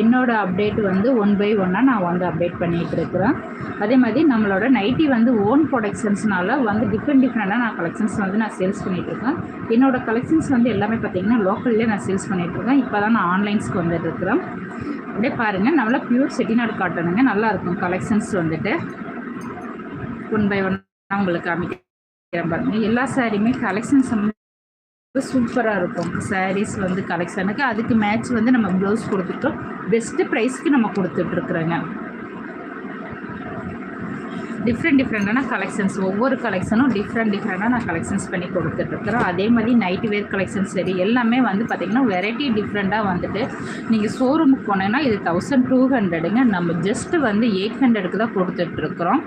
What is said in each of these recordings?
என்னோட அப்டேட் வந்து one by ஒன்னாக நான் வந்து அப்டேட் பண்ணிகிட்டு இருக்கிறேன். அதே மாதிரி நம்மளோட நைட்டி வந்து ஓன் ப்ரொடக்ஷன்ஸ்னால வந்து டிஃப்ரெண்ட் டிஃப்ரெண்ட்டாக நான் கலெக்ஷன்ஸ் வந்து நான் சேல்ஸ் பண்ணிகிட்ருக்கேன் என்னோட கலெக்ஷன்ஸ் வந்து எல்லாமே பார்த்தீங்கன்னா லோக்கல்லே நான் சேல்ஸ் பண்ணிகிட்ருக்கேன் இப்போ தான் நான் ஆன்லைன்ஸ்க்கு வந்துட்டுருக்கிறேன் அப்படியே பாருங்கள் நல்லா ப்யூர் செட்டிநாடு காட்டணுங்க. நல்லாயிருக்கும் கலெக்ஷன்ஸ் வந்துட்டு. ஒன் பை ஒன் உங்களுக்கு காமிக்கிறேன் பாருங்கள் எல்லா சாரியுமே கலெக்ஷன்ஸ் வந்து சூப்பராக இருக்கும். சாரீஸ் வந்து கலெக்ஷனுக்கு அதுக்கு மேட்ச் வந்து நம்ம ப்ளவுஸ் கொடுத்துட்டோம் பெஸ்ட்டு ப்ரைஸ்க்கு நம்ம கொடுத்துட்ருக்குறோங்க டிஃப்ரெண்ட் டிஃப்ரெண்டான கலெக்ஷன்ஸ் ஒவ்வொரு கலெக்ஷனும் டிஃப்ரெண்ட் டிஃப்ரெண்டாக நான் கலெக்ஷன்ஸ் பண்ணி கொடுத்துட்ருக்குறோம் அதே மாதிரி நைட் வேர் கலெக்ஷன்ஸ் சரி எல்லாமே வந்து பார்த்திங்கன்னா வெரைட்டி டிஃப்ரெண்ட்டாக வந்துட்டு நீங்கள் ஷோரூமுக்கு போனீங்கன்னா இது தௌசண்ட் டூ ஹண்ட்ரடுங்க நம்ம ஜஸ்ட்டு வந்து எயிட் ஹண்ட்ரடுக்கு தான் கொடுத்துட்ருக்குறோம்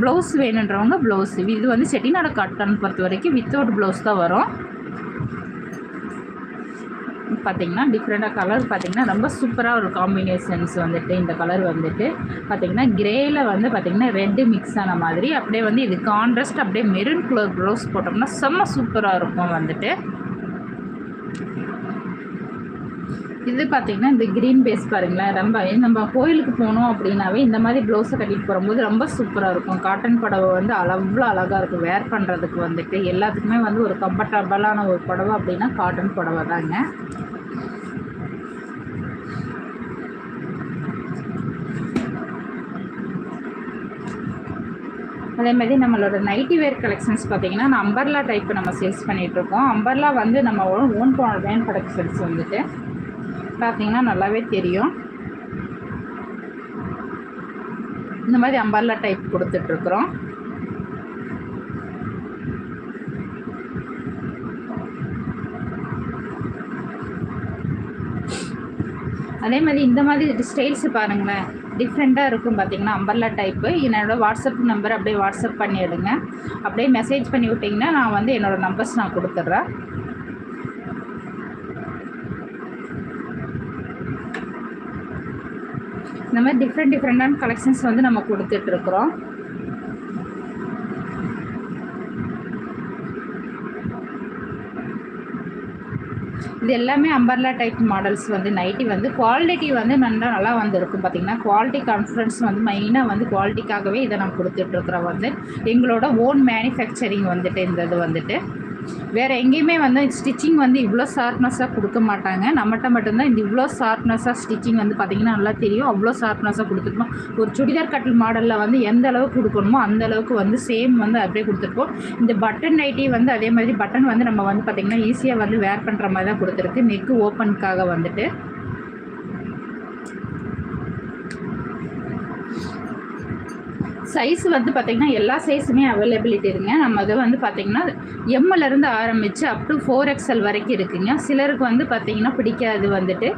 ப்ளவுஸ் வேணுன்றவங்க ப்ளவுஸ் இது வந்து செட்டிநாடு காட்டன் பொறுத்த வரைக்கும் வித்தவுட் ப்ளவுஸ் தான் வரும். பார்த்தீங்கன்னா டிஃப்ரெண்ட்டாக கலர் பார்த்தீங்கன்னா ரொம்ப சூப்பராக ஒரு காம்பினேஷன்ஸ் வந்துட்டு இந்த கலர் வந்துட்டு பார்த்தீங்கன்னா கிரேயில் வந்து பார்த்தீங்கன்னா ரெட்டு மிக்ஸ் ஆன மாதிரி அப்படியே வந்து இது கான்ட்ராஸ்ட் அப்படியே மெரூன் கலர் ப்ளவுஸ் போட்டோம்னா செம்ம சூப்பராக இருக்கும் வந்துட்டு. இது பார்த்தீங்கன்னா இந்த க்ரீன் பேஸ் பாருங்களேன் ரொம்ப நம்ம கோயிலுக்கு போனோம் அப்படின்னாவே இந்த மாதிரி ப்ளவுஸை கட்டிட்டு போகும்போது ரொம்ப சூப்பராக இருக்கும். காட்டன் புடவை வந்து அவ்வளோ அழகாக இருக்கும். வேர் பண்ணுறதுக்கு வந்துட்டு எல்லாத்துக்குமே வந்து ஒரு கம்ஃபர்டபுளான ஒரு புடவை அப்படின்னா காட்டன் புடவை தாங்க. அதே மாதிரி நம்மளோட நைட்டி வேர் கலெக்ஷன்ஸ் பார்த்தீங்கன்னா நான் அம்பர்லா டைப் நம்ம சேல்ஸ் பண்ணிகிட்ருக்கோம் அம்பர்லா வந்து நம்ம ஓன் வேன் கலெக்ஷன்ஸ் வந்துட்டு பார்த்தீங்கன்னா நல்லாவே தெரியும். இந்த மாதிரி அம்பர்லா டைப் கொடுத்துட்ருக்குறோம். அதே மாதிரி இந்த மாதிரி ஸ்டைல்ஸ் பாருங்களேன். டிஃப்ரெண்ட்டாக இருக்கும் பார்த்தீங்கன்னா அம்பர்லா டைப்பு என்னோடய வாட்ஸ்அப் நம்பர் அப்படியே வாட்ஸ்அப் பண்ணிவிடுங்க அப்படியே மெசேஜ் பண்ணி விட்டிங்கன்னா நான் வந்து என்னோடய நம்பர்ஸ் நான் கொடுத்துட்றேன். இந்த மாதிரி டிஃப்ரெண்ட் டிஃப்ரெண்டான கலெக்ஷன்ஸ் வந்து நம்ம கொடுத்துட்ருக்குறோம் இது எல்லாமே அம்பர்லா டைப் மாடல்ஸ் வந்து நைட்டி வந்து குவாலிட்டி வந்து நல்லா நல்லா வந்துருக்கும் பார்த்திங்கன்னா குவாலிட்டி கான்ஃபிடன்ஸ் வந்து மெயினாக வந்து குவாலிட்டிக்காகவே இதை நம்ம கொடுத்துட்ருக்குறோம் வந்து. எங்களோட ஓன் மேனுஃபேக்சரிங் வந்துட்டு இந்த இது வந்துட்டு. வேறு எங்கேயுமே வந்து ஸ்டிச்சிங் வந்து இவ்வளோ ஷார்ப்னஸாக கொடுக்க மாட்டாங்க. நம்மகிட்ட மட்டும்தான் இந்த இவ்வளோ ஷார்ப்னஸாக ஸ்டிச்சிங் வந்து பார்த்திங்கன்னா நல்லா தெரியும். அவ்வளோ ஷார்ப்னஸாக கொடுத்துருப்போம். ஒரு சுடிதார் கட்டில் மாடலில் வந்து எந்த அளவுக்கு கொடுக்கணுமோ அந்த அளவுக்கு வந்து சேம் வந்து அப்படியே கொடுத்துருப்போம். இந்த பட்டன் நைட்டி வந்து அதே மாதிரி பட்டன் வந்து நம்ம வந்து பார்த்திங்கன்னா ஈஸியாக வந்து வேர் பண்ணுற மாதிரி தான் கொடுத்துருக்கு. நெக்கு ஓப்பனுக்காக வந்துட்டு. சைஸ் வந்து பார்த்திங்கன்னா எல்லா சைஸுமே அவைலபிலிட்டி இருக்குங்க. நம்ம அது வந்து பார்த்திங்கன்னா எம்மிலேருந்து ஆரம்பித்து அப் டு ஃபோர் எக்ஸ்எல் வரைக்கும் இருக்குங்க. சிலருக்கு வந்து பார்த்திங்கன்னா பிடிக்காது வந்துட்டு.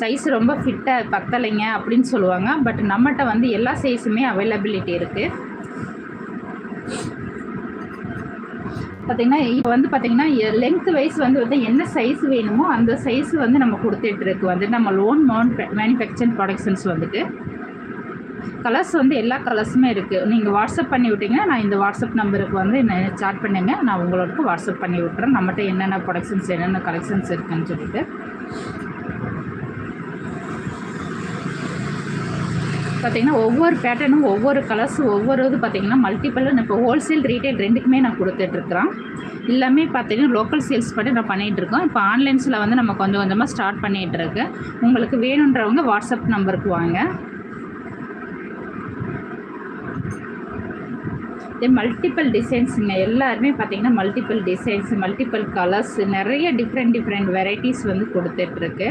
சைஸ் ரொம்ப ஃபிட்டாக பத்தலைங்க அப்படின்னு சொல்லுவாங்க. பட் நம்மகிட்ட வந்து எல்லா சைஸுமே அவைலபிலிட்டி இருக்குது பார்த்திங்கன்னா இப்போ வந்து பார்த்திங்கன்னா லென்த் வைஸ் வந்து வந்து என்ன சைஸ் வேணுமோ அந்த சைஸ் வந்து நம்ம கொடுத்துட்ருக்கு வந்து நம்ம லோன் மவுண்ட் மேனுஃபேக்சரிங் ப்ரொடக்ஷன்ஸ் வந்துட்டு. கலர்ஸ் வந்து எல்லா கலர்ஸுமே இருக்குது நீங்கள் வாட்ஸ்அப் பண்ணி விட்டிங்கன்னா நான் இந்த வாட்ஸ்அப் நம்பருக்கு வந்து என்ன சாட் பண்ணுங்கள் நான் உங்களுக்கு வாட்ஸ்அப் பண்ணி விட்றேன் நம்மகிட்ட என்னென்ன ப்ரொடக்ஷன்ஸ் என்னென்ன கலெக்ஷன்ஸ் இருக்குன்னு சொல்லிட்டு. பார்த்திங்கன்னா ஒவ்வொரு பேட்டர்னும் ஒவ்வொரு கலர்ஸும் ஒவ்வொரு இது பார்த்திங்கன்னா மல்டிபிள் இப்போ ஹோல்சேல் ரீட்டைல் ரெண்டுக்குமே நான் கொடுத்துட்ருக்குறேன் எல்லாமே பார்த்தீங்கன்னா லோக்கல் சேல்ஸ் பண்ணி நான் பண்ணிகிட்ருக்கோம் இப்போ ஆன்லைன்ஸில் வந்து நம்ம கொஞ்சம் கொஞ்சமாக ஸ்டார்ட் பண்ணிகிட்ருக்கு உங்களுக்கு வேணுன்றவங்க வாட்ஸ்அப் நம்பருக்கு வாங்க. இதே மல்டிபிள் டிசைன்ஸுங்க எல்லாருமே பார்த்தீங்கன்னா மல்டிபிள் டிசைன்ஸ் மல்டிபிள் கலர்ஸ் நிறைய டிஃப்ரெண்ட் டிஃப்ரெண்ட் வெரைட்டிஸ் வந்து கொடுத்துட்ருக்கு.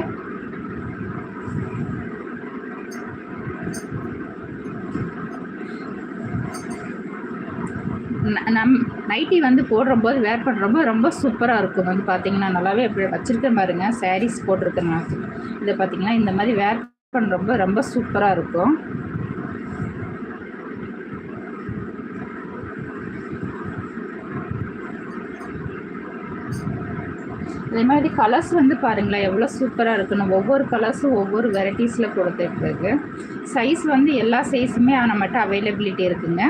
நம் நைட்டி வந்து போடுறம்போது வேர் பண்ணுறப்போ ரொம்ப சூப்பராக இருக்கும். வந்து பார்த்திங்கன்னா நல்லாவே எப்படி வச்சுருக்கேன் பாருங்க சாரீஸ் போட்டிருக்கேன் நான் இதை பார்த்தீங்கன்னா இந்த மாதிரி வேர் பண்ணுறப்போ ரொம்ப சூப்பராக இருக்கும். அதே மாதிரி கலர்ஸ் வந்து பாருங்களேன் எவ்வளோ சூப்பராக இருக்குன்னு ஒவ்வொரு கலர்ஸும் ஒவ்வொரு வெரைட்டிஸில் கொடுத்துருக்கு சைஸ் வந்து எல்லா சைஸுமே நம்மகிட்ட அவைலபிலிட்டி இருக்குங்க.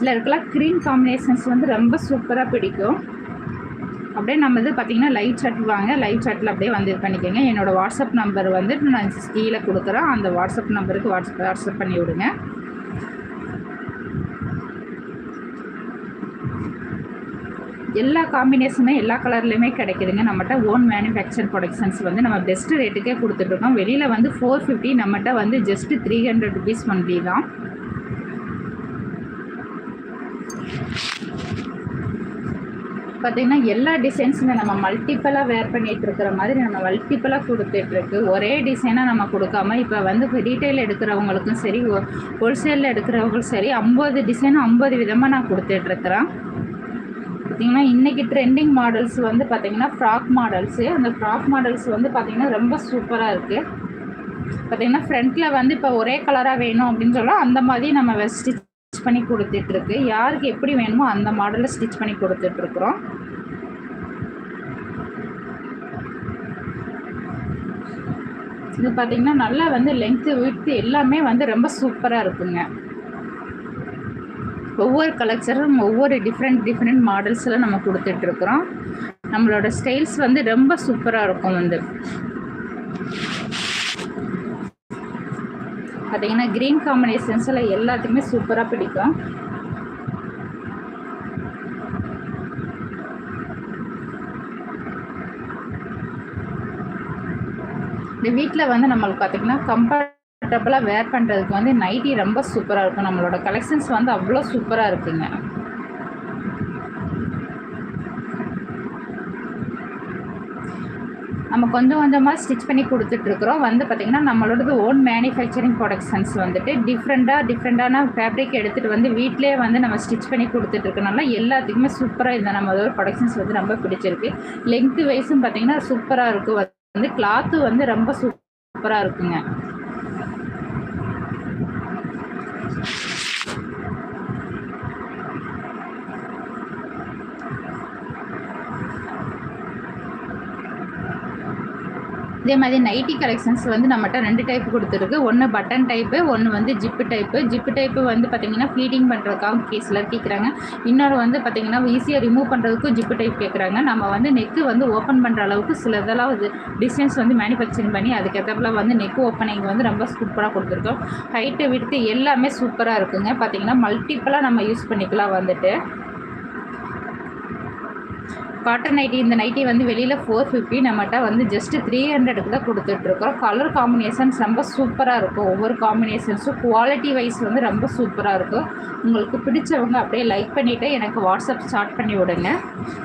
சிலருக்கெல்லாம் க்ரீன் காம்பினேஷன்ஸ் வந்து ரொம்ப சூப்பராக பிடிக்கும். அப்படியே நம்ம இது பார்த்தீங்கன்னா லைட் chat வாங்க லைட் chatல அப்படியே வந்து இது பண்ணிக்கோங்க. என்னோடய வாட்ஸ்அப் நம்பர் வந்து நான் கீழே கொடுக்குறேன். அந்த வாட்ஸ்அப் நம்பருக்கு வாட்ஸ்அப் வாட்ஸ்அப் பண்ணி விடுங்க. எல்லா காம்பினேஷனுமே எல்லா கலர்லையுமே கிடைக்குதுங்க. நம்மகிட்ட ஓன் மேனுஃபேக்சர் ப்ரொடக்ஷன்ஸ் வந்து நம்ம பெஸ்ட் ரேட்டுக்கே கொடுத்துட்ருக்கோம் வெளியில் வந்து ஃபோர் ஃபிஃப்டி நம்மகிட்ட வந்து just three hundred rupees only தான். பார்த்தீங்கன்னா எல்லா டிசைன்ஸுமே நம்ம மல்டிப்பலாக வேர் பண்ணிட்டு இருக்கிற மாதிரி நம்ம மல்டிப்பலாக கொடுத்துட்ருக்கு ஒரே டிசைனாக நம்ம கொடுக்காம இப்போ வந்து இப்போ ரீட்டைல் எடுக்கிறவங்களுக்கும் சரி ஹோல்சேலில் எடுக்கிறவங்களுக்கும் சரி ஐம்பது டிசைன் ஐம்பது விதமாக நான் கொடுத்துட்ருக்குறேன் பார்த்தீங்கன்னா இன்றைக்கி ட்ரெண்டிங் மாடல்ஸ் வந்து பார்த்தீங்கன்னா ஃப்ராக் மாடல்ஸு அந்த ஃப்ராக் மாடல்ஸ் வந்து பார்த்தீங்கன்னா ரொம்ப சூப்பராக இருக்குது பார்த்தீங்கன்னா ஃப்ரண்ட்டில் வந்து இப்போ ஒரே கலராக வேணும் அப்படின்னு சொல்லலாம் அந்த மாதிரி நம்ம ஸ்டிச் பண்ணி கொடுத்துட்ருக்கு. யாருக்கு எப்படி வேணுமோ அந்த மாடலில் ஸ்டிச் பண்ணி கொடுத்துட்ருக்குறோம். இது பார்த்தீங்கன்னா நல்லா வந்து லென்த்து வித்து எல்லாமே வந்து ரொம்ப சூப்பராக இருக்குங்க. ஒவ்வொரு கலெக்சரும் ஒவ்வொரு டிஃப்ரெண்ட் டிஃப்ரெண்ட் மாடல்ஸில் நம்ம கொடுத்துட்ருக்குறோம். நம்மளோட ஸ்டைல்ஸ் வந்து ரொம்ப சூப்பராக இருக்கும் வந்து. பார்த்தீங்கன்னா க்ரீன் காம்பினேஷன்ஸில் எல்லாத்துக்குமே சூப்பராக பிடிக்கும். இந்த வீட்டில் வந்து நம்மளுக்கு பார்த்தீங்கன்னா கம்ஃபர்டபுளாக வேர் பண்ணுறதுக்கு வந்து நைட்டி ரொம்ப சூப்பராக இருக்கும். நம்மளோட கலெக்ஷன்ஸ் வந்து அவ்வளோ சூப்பராக இருக்குங்க. நம்ம கொஞ்சம் கொஞ்சமாக ஸ்டிச் பண்ணி கொடுத்துட்ருக்குறோம். வந்து பார்த்திங்கன்னா நம்மளோடது ஓன் மேனுஃபேக்சரிங் ப்ரொடக்ஷன்ஸ் வந்துட்டு டிஃப்ரெண்ட்டாக டிஃப்ரெண்ட்டான ஃபேப்ரிக் எடுத்துகிட்டு வந்து வீட்டிலே வந்து நம்ம ஸ்டிச் பண்ணி கொடுத்துட்ருக்கனால எல்லாத்துக்குமே சூப்பராக இந்த நம்மளோட ப்ரொடக்ஷன்ஸ் வந்து ரொம்ப பிடிச்சிருக்கு. லென்த்து வைஸும் பார்த்திங்கன்னா சூப்பராக இருக்கும் வந்து கிளாத்து வந்து ரொம்ப சூப்பராக இருக்குங்க. இதே மாதிரி நைட்டி கலெக்ஷன்ஸ் வந்து நம்மகிட்ட ரெண்டு டைப் கொடுத்துருக்கு. ஒன்று பட்டன் டைப்பு ஒன்று வந்து ஜிப்பு டைப்பு ஜிப்பு டைப்பு வந்து பார்த்திங்கன்னா ஃபீடிங் பண்ணுறதுக்காக கேஸில் கேட்குறாங்க இன்னொரு வந்து பார்த்திங்கன்னா ஈஸியாக ரிமூவ் பண்ணுறதுக்கும் ஜிப்பு டைப் கேட்குறாங்க நம்ம வந்து நெக்கு வந்து ஓப்பன் பண்ணுற அளவுக்கு சில இதெல்லாம் டிசைன்ஸ் வந்து மேனுஃபேக்சரிங் பண்ணி அதுக்கேற்றப்பல வந்து நெக் ஓப்பனிங் வந்து ரொம்ப சூப்பராக கொடுத்துருக்கோம். ஹைட்டு விடுத்து எல்லாமே சூப்பராக இருக்குங்க. பார்த்திங்கன்னா மல்டிப்புளாக நம்ம யூஸ் பண்ணிக்கலாம் வந்துட்டு. காட்டன் நைட்டி இந்த நைட்டி வந்து வெளியில் ஃபோர் ஃபிஃப்டி நம்மகிட்ட வந்து ஜஸ்ட்டு த்ரீ ஹண்ட்ரடுக்கு தான் கொடுத்துட்ருக்கோம். கலர் காம்பினேஷன்ஸ் ரொம்ப சூப்பராக இருக்கும். ஒவ்வொரு காம்பினேஷன்ஸும் குவாலிட்டி வைஸ் வந்து ரொம்ப சூப்பராக இருக்கும். உங்களுக்கு பிடிச்சவங்க அப்படியே லைக் பண்ணிவிட்டு எனக்கு வாட்ஸ்அப் ஸ்டார்ட் பண்ணி விடுங்க.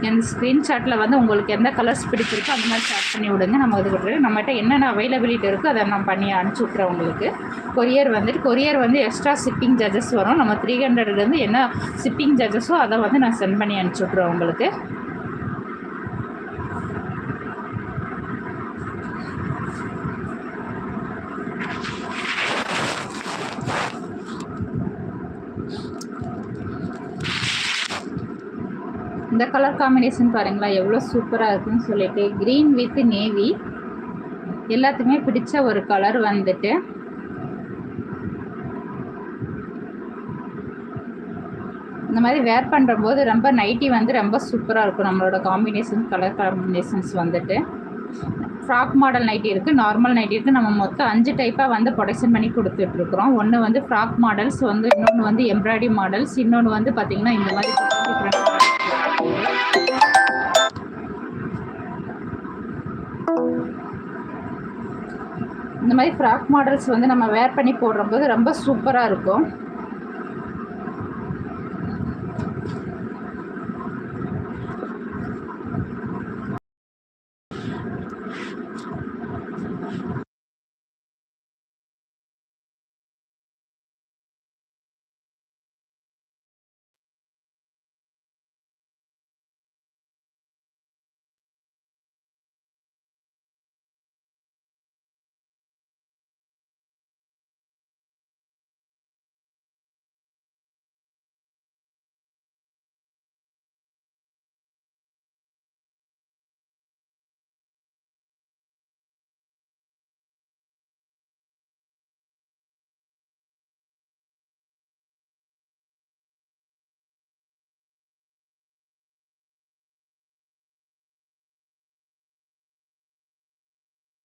எந்த ஸ்க்ரீன்ஷாட்டில் வந்து உங்களுக்கு எந்த கலர்ஸ் பிடிச்சிருக்கோ அந்த மாதிரி ஸ்டார்ட் பண்ணி விடுங்க. நம்ம இது கொடுத்துருக்கோம் நம்மகிட்ட என்னென்ன அவைலபிலிட்டி இருக்கோ அதை நான் பண்ணி அனுப்பிச்சி விட்றேன் உங்களுக்கு. கொரியர் வந்துட்டு கொரியர் வந்து எக்ஸ்ட்ரா ஷிப்பிங் சார்ஜஸ் வரும். நம்ம த்ரீ ஹண்ட்ரட்லேருந்து என்ன ஷிப்பிங் சார்ஜஸோ அதை வந்து நான் சென்ட் பண்ணி அனுப்பிச்சி விட்றேன் உங்களுக்கு இந்த கலர் காம்பினேஷன் பாருங்களா எவ்வளோ சூப்பராக இருக்குன்னு சொல்லிட்டு க்ரீன் வித் நேவி எல்லாத்துக்குமே பிடிச்ச ஒரு கலர் வந்துட்டு. இந்த மாதிரி வேர் பண்ணுற போது ரொம்ப நைட்டி வந்து ரொம்ப சூப்பராக இருக்கும். நம்மளோட காம்பினேஷன் கலர் காம்பினேஷன்ஸ் வந்துட்டு. ஃப்ராக் மாடல் நைட்டி இருக்குது நார்மல் நைட்டி இருக்குது நம்ம மொத்தம் அஞ்சு டைப்பாக வந்து ப்ரொடக்ஷன் பண்ணி கொடுத்துட்ருக்குறோம். ஒன்று வந்து ஃப்ராக் மாடல்ஸ் வந்து இன்னொன்று வந்து எம்ப்ராய்டரி மாடல்ஸ் இன்னொன்று வந்து பார்த்திங்கன்னா இந்த மாதிரி இந்த மாதிரி ஃப்ராக் மாடல்ஸ் வந்து நம்ம வேர் பண்ணி போடுறம்போது ரொம்ப சூப்பராக இருக்கும்.